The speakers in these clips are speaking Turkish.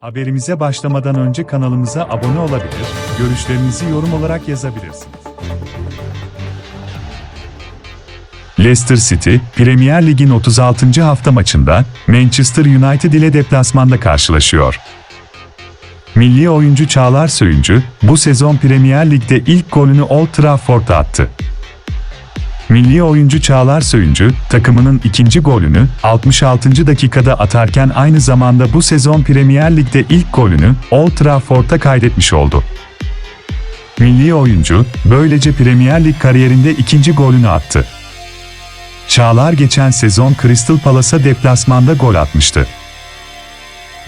Haberimize başlamadan önce kanalımıza abone olabilir, görüşlerinizi yorum olarak yazabilirsiniz. Leicester City, Premier Lig'in 36. hafta maçında Manchester United ile deplasmanda karşılaşıyor. Milli oyuncu Çağlar Söyüncü, bu sezon Premier Lig'de ilk golünü Old Trafford'da attı. Milli oyuncu Çağlar Söyüncü, takımının ikinci golünü 66. dakikada atarken aynı zamanda bu sezon Premier Lig'de ilk golünü Old Trafford'da kaydetmiş oldu. Milli oyuncu, böylece Premier Lig kariyerinde ikinci golünü attı. Çağlar geçen sezon Crystal Palace'a deplasmanda gol atmıştı.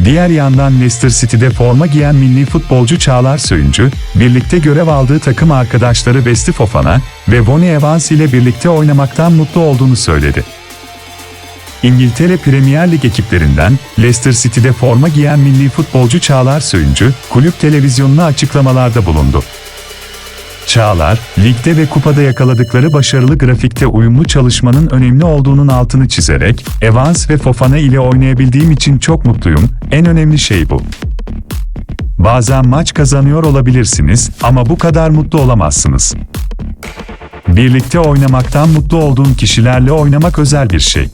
Diğer yandan Leicester City'de forma giyen milli futbolcu Çağlar Söyüncü, birlikte görev aldığı takım arkadaşları Wesley Fofana ve Bonnie Evans ile birlikte oynamaktan mutlu olduğunu söyledi. İngiltere Premier Lig ekiplerinden Leicester City'de forma giyen milli futbolcu Çağlar Söyüncü, kulüp televizyonuna açıklamalarda bulundu. Çağlar, ligde ve kupada yakaladıkları başarılı grafikte uyumlu çalışmanın önemli olduğunun altını çizerek, Evans ve Fofana ile oynayabildiğim için çok mutluyum, en önemli şey bu. Bazen maç kazanıyor olabilirsiniz ama bu kadar mutlu olamazsınız. Birlikte oynamaktan mutlu olduğum kişilerle oynamak özel bir şey.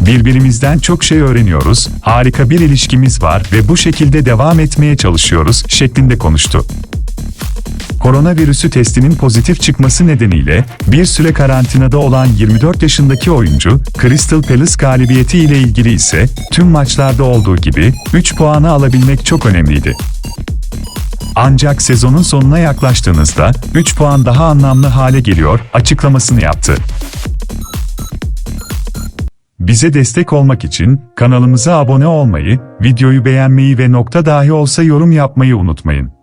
Birbirimizden çok şey öğreniyoruz, harika bir ilişkimiz var ve bu şekilde devam etmeye çalışıyoruz şeklinde konuştu. Koronavirüsü testinin pozitif çıkması nedeniyle bir süre karantinada olan 24 yaşındaki oyuncu, Crystal Palace galibiyeti ile ilgili ise tüm maçlarda olduğu gibi 3 puanı alabilmek çok önemliydi. Ancak sezonun sonuna yaklaştığınızda 3 puan daha anlamlı hale geliyor açıklamasını yaptı. Bize destek olmak için kanalımıza abone olmayı, videoyu beğenmeyi ve nokta dahi olsa yorum yapmayı unutmayın.